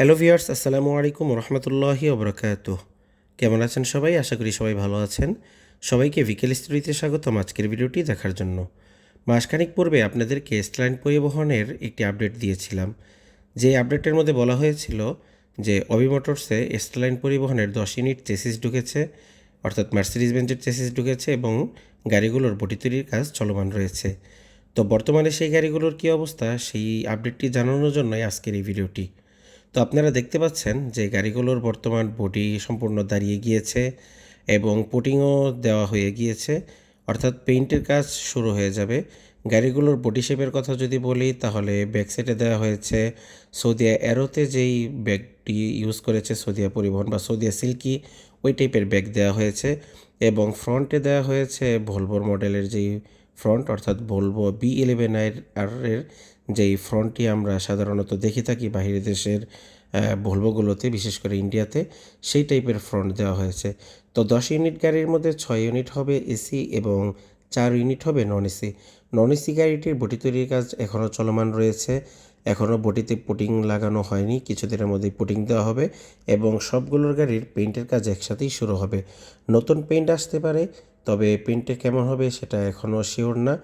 Hello viewers, আসসালামু আলাইকুম রহমতুল্লাহি ওবরাকাত। কেমন আছেন সবাই? আশা করি সবাই ভালো আছেন। সবাইকে বিকেল স্টোরিতে স্বাগতম আজকের ভিডিওটি দেখার জন্য। মাসখানিক পূর্বে আপনাদেরকে স্ট্যান্ড পরিবহনের একটি আপডেট দিয়েছিলাম। যে আপডেটের মধ্যে বলা হয়েছিল যে অবি মোটরসে স্ট্যালাইন পরিবহনের দশ ইউনিট চেসিস ঢুকেছে, অর্থাৎ মার্সিডিজ বেঞ্চের চেসিস ঢুকেছে এবং গাড়িগুলোর বটি তৈরির কাজ চলমান রয়েছে। তো বর্তমানে সেই গাড়িগুলোর কী অবস্থা, সেই আপডেটটি জানানোর জন্যই আজকের এই ভিডিওটি। তো আপনারা দেখতে পাচ্ছেন যে গাড়িগুলোর বর্তমান বডি সম্পূর্ণ দাঁড়িয়ে গিয়েছে এবং পুটিংও দেওয়া হয়ে গিয়েছে। অর্থাৎ পেইন্টের কাজ শুরু হয়ে যাবে। গাড়িগুলোর বডি শেপের কথা যদি বলি, তাহলে ব্যাক সাইডে দেওয়া হয়েছে সৌদিয়া অ্যারোতে যেই ব্যাগটি ইউজ করেছে, সৌদিয়া পরিবহন বা সৌদিয়া সিল্কি, ওই টাইপের ব্যাগ দেওয়া হয়েছে এবং ফ্রন্টে দেওয়া হয়েছে ভলভোর মডেলের যেই ফ্রন্ট অর্থাৎ বলব বি ইলেভেন আর এর যেই ফ্রন্টটি আমরা সাধারণত দেখে থাকি বাহিরের দেশের ভলভোগুলোতে, বিশেষ করে ইন্ডিয়াতে সেই টাইপের ফ্রন্ট দেওয়া হয়েছে। তো দশ ইউনিট গাড়ির মধ্যে ছয় ইউনিট হবে এসি এবং চার ইউনিট হবে নন এসি নন এসি গাড়িটির বটি তৈরির কাজ এখনও চলমান রয়েছে। এখনও বটিতে পুটিং লাগানো হয়নি, কিছুদিনের মধ্যেই পুটিং দেওয়া হবে এবং সবগুলোর গাড়ির পেইন্টের কাজ একসাথেই শুরু হবে। নতুন পেইন্ট আসতে পারে, তবে পেইন্টে কেমন হবে সেটা এখনও শিওর না।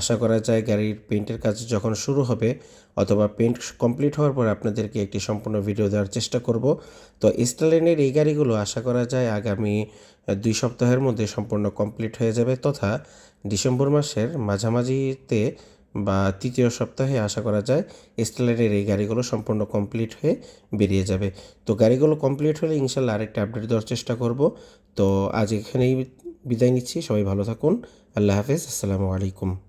আশা করা যায় গাড়ির পেইন্টের কাজ যখন শুরু হবে অথবা পেইন্ট কমপ্লিট হওয়ার পর আপনাদেরকে একটি সম্পূর্ণ ভিডিও দেওয়ার চেষ্টা করব। তো স্টালিনের এই গাড়িগুলো আশা করা যায় আগামী দুই সপ্তাহের মধ্যে সম্পূর্ণ কমপ্লিট হয়ে যাবে তথা ডিসেম্বর মাসের মাঝামাঝিতে বা তৃতীয় সপ্তাহে আশা করা যায় স্টেলারের এই গাড়িগুলো সম্পূর্ণ কমপ্লিট হয়ে বেরিয়ে যাবে। তো গাড়িগুলো কমপ্লিট হলে ইনশাল্লাহ আরেকটা আপডেট দেওয়ার চেষ্টা করব। তো আজ এখানেই বিদায় নিচ্ছি। সবাই ভালো থাকুন। আল্লাহ হাফেজ। আসসালামু আলাইকুম।